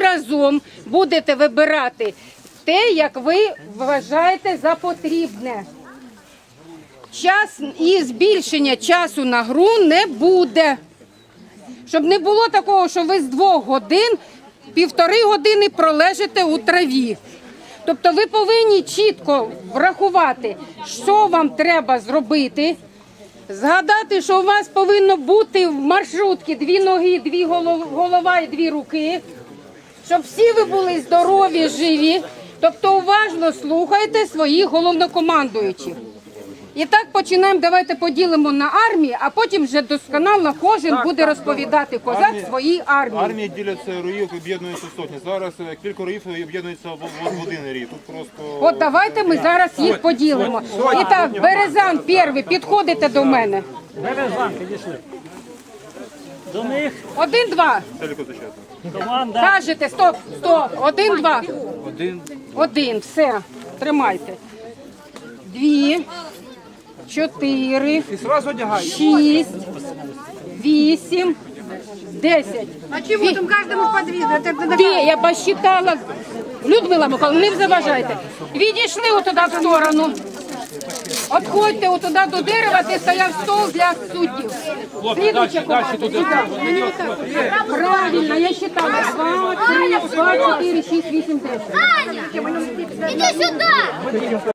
разом будете вибирати те, як ви вважаєте за потрібне. Час і збільшення часу на гру не буде. Щоб не було такого, що ви з двох годин півтори години пролежите у траві. Тобто ви повинні чітко врахувати, що вам треба зробити, згадати, що у вас повинно бути в маршрутці дві ноги, дві голова і дві руки, щоб всі ви були здорові, живі. Тобто уважно слухайте своїх головнокомандуючих. І так починаємо. Давайте поділимо на армії, а потім вже досконало кожен буде розповідати козак Армія- своїй армії. Армія діляться роїв, об'єднуються в сотні. Зараз е, кілька роїв об'єднуються в, в, один рій. Тут просто От давайте ми зараз їх поділимо. І так, Березан перший, підходите до мене. Березан, підійшли. До них Один-два. команда. Кажете, стоп, стоп. Один-два. Один. Один, все. Тримайте. Дві, чотири, Сразу. шість, вісім, десять. А чего там каждому по это, Де я посчитала. Людмила Миколаївна, не заважайте. Відійшли отуди в сторону. Отходьте туди до дерева, де стояв стол для суддів. Слідуюча команда. Сюди. Правильно, я считала. Два, три, два, чотири, шість, вісім, десять. Аня, иди сюда!